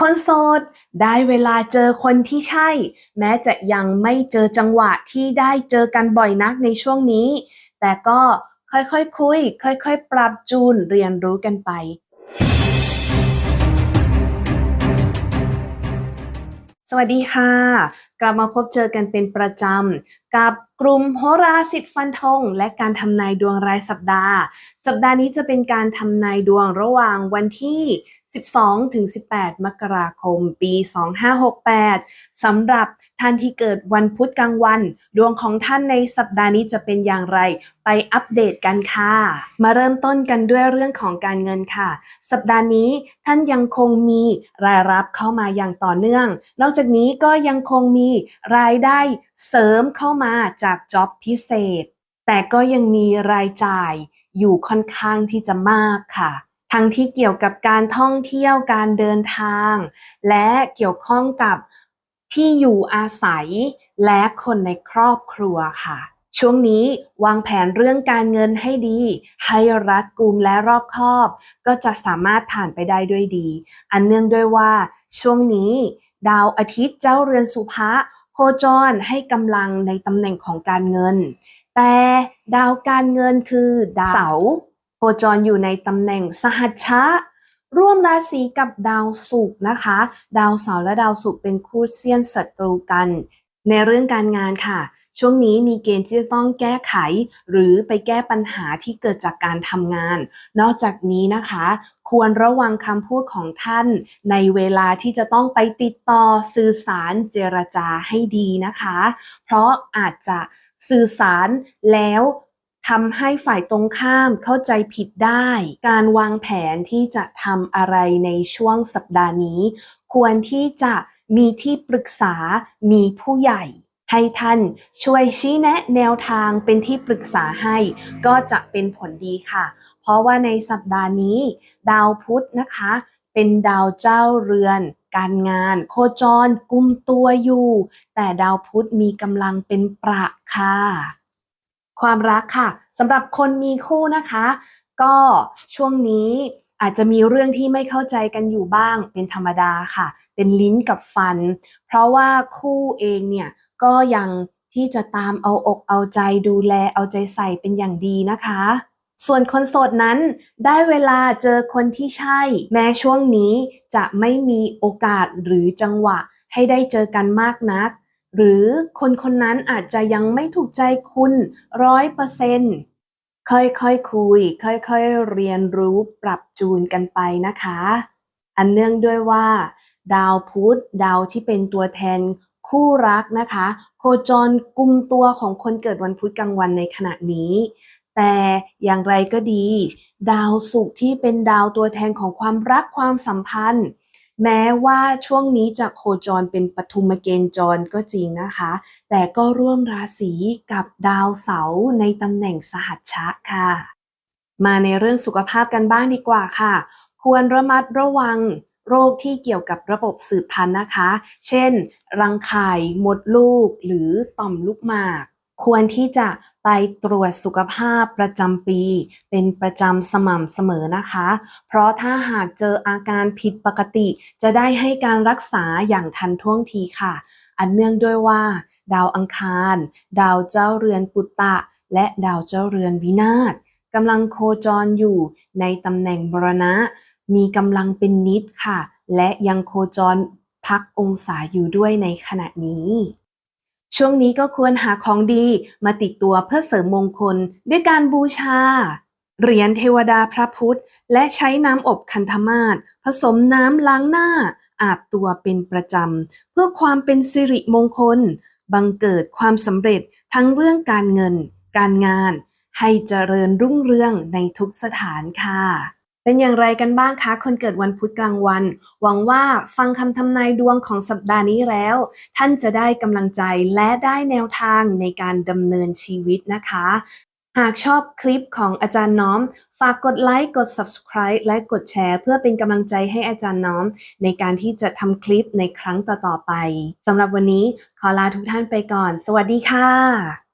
คนโสดได้เวลาเจอคนที่ใช่ แม้จะยังไม่เจอจังหวะที่ได้เจอกันบ่อยนักในช่วงนี้ แต่ก็ค่อยๆคคุย ค่อย ๆ ปรับจูนเรียนรู้กันไป สวัสดีค่ะ กลับมาพบเจอกันเป็นประจำ กับกลุ่มโหราสิทธิ์ฟันธงและการทำนายดวงรายสัปดาห์ สัปดาห์นี้จะเป็นการทำนายดวงระหว่างวันที่ 12 ถึง 18 มกราคม ปี 2568 สำหรับท่านที่เกิดวันพุธกลางวัน ดวงของท่านในสัปดาห์นี้จะเป็นอย่างไร ไปอัปเดตกันค่ะ มาเริ่มต้นกันด้วยเรื่องของการเงินค่ะ สัปดาห์นี้ท่านยังคงมีรายรับเข้ามาอย่างต่อเนื่อง นอกจากนี้ก็ยังคงมีรายได้เสริมเข้ามาจากจ็อบพิเศษ แต่ก็ยังมีรายจ่ายอยู่ค่อนข้างที่จะมากค่ะ ทั้งที่เกี่ยวกับการท่องเที่ยวการเดินทาง และเกี่ยวข้องกับที่อยู่อาศัยและคนในครอบครัวค่ะ ช่วงนี้วางแผนเรื่องการเงินให้ดี ให้รัดกุมและรอบคอบ ก็จะสามารถผ่านไปได้ด้วยดี อันเนื่องด้วยว่า ช่วงนี้ ดาวอาทิตย์เจ้าเรือนสุภะ โคจรให้กำลังในตำแหน่งของการเงิน แต่ดาวการเงินคือดาวเสาร์โคจรอยู่ในตำแหน่งสหัชชะ ร่วมราศีกับดาวศุกร์นะคะ ดาวเสาร์และดาวศุกร์เป็นคู่เซียนศัตรูกัน ในเรื่องการงานค่ะ ช่วงนี้มีเกณฑ์ที่จะต้องแก้ไข หรือไปแก้ปัญหาที่เกิดจากการทำงาน นอกจากนี้นะคะ ควรระวังคำพูดของท่าน ในเวลาที่จะต้องไปติดต่อสื่อสารเจรจาให้ดีนะคะ เพราะอาจจะสื่อสารแล้วทำให้ฝ่ายตรงข้ามเข้าใจผิดได้ การวางแผนที่จะทำอะไรในช่วงสัปดาห์นี้ ควรที่จะมีที่ปรึกษา มีผู้ใหญ่ ให้ท่านช่วยชี้แนะแนวทางเป็นที่ปรึกษาให้ ก็จะเป็นผลดีค่ะ เพราะว่าในสัปดาห์นี้ ดาวพุธนะคะ เป็นดาวเจ้าเรือนการงาน โคจรกุมตัวอยู่ แต่ดาวพุธมีกำลังเป็นประค่ะ ความรักค่ะสำหรับคนมีคู่นะคะ ก็ช่วงนี้อาจจะมีเรื่องที่ไม่เข้าใจกันอยู่บ้างเป็นธรรมดาค่ะ เป็นลิ้นกับฟัน เพราะว่าคู่เองเนี่ย ก็ยังที่จะตามเอาอกเอาใจดูแลเอาใจใส่เป็นอย่างดีนะคะ ส่วนคนโสดนั้นได้เวลาเจอคนที่ใช่ แม้ช่วงนี้จะไม่มีโอกาสหรือจังหวะให้ได้เจอกันมากนัก หรือคนคนนั้นอาจจะยังไม่ถูกใจคุณร้อยเปอร์เซ็นต์ค่อยๆคคุย ค่อยๆ เรียนรู้ปรับจูนกันไปนะคะ อันเนื่องด้วยว่า ดาวพุธดาวที่เป็นตัวแทน คู่รักนะคะ โคจรกุมตัวของคนเกิดวันพุธกลางวันในขณะนี้ แต่อย่างไรก็ดี ดาวศุกร์ที่เป็นดาวตัวแทนของความรักความสัมพันธ์ แม้ว่าช่วงนี้จะโคจรเป็นปฐุมเกณฑ์จรก็จริงนะคะ แต่ก็ร่วมราศีกับดาวเสาร์ในตำแหน่งสหัชชะค่ะ มาในเรื่องสุขภาพกันบ้างดีกว่าค่ะ ควรระมัดระวัง โรคที่เกี่ยวกับระบบสืบพันธุ์นะคะ เช่น รังไข่มดลูก หรือต่อมลูกหมาก ควรที่จะไปตรวจสุขภาพประจำปี เป็นประจำสม่ำเสมอนะคะ เพราะถ้าหากเจออาการผิดปกติ จะได้ให้การรักษาอย่างทันท่วงทีค่ะ อันเนื่องด้วยว่า ดาวอังคาร ดาวเจ้าเรือนปุตตะ และดาวเจ้าเรือนวินาศกำลังโคจรอยู่ในตำแหน่งมรณะ มีกำลังเป็นนิดค่ะ และยังโคจรพักองศาอยู่ด้วยในขณะนี้ ช่วงนี้ก็ควรหาของดีมาติดตัวเพื่อเสริมมงคลด้วยการบูชา เหรียญเทวดาพระพุทธ และใช้น้ำอบคันธมาศผสมน้ำล้างหน้า อาบตัวเป็นประจำ เพื่อความเป็นสิริมงคล บังเกิดความสำเร็จทั้งเรื่องการเงิน การงาน ให้เจริญรุ่งเรืองในทุกสถานค่ะ เป็นอย่างไรกันบ้างคะ คนเกิดวันพุธกลางวัน หวังว่าฟังคำทำนายดวงของสัปดาห์นี้แล้ว ท่านจะได้กำลังใจและได้แนวทางในการดำเนินชีวิตนะคะ หากชอบคลิปของอาจารย์น้อม ฝากกดไลค์กด subscribe และกดแชร์ เพื่อเป็นกำลังใจให้อาจารย์น้อม ในการที่จะทำคลิปในครั้งต่อๆไปสำหรับวันนี้ขอลาทุกท่านไปก่อน สวัสดีค่ะ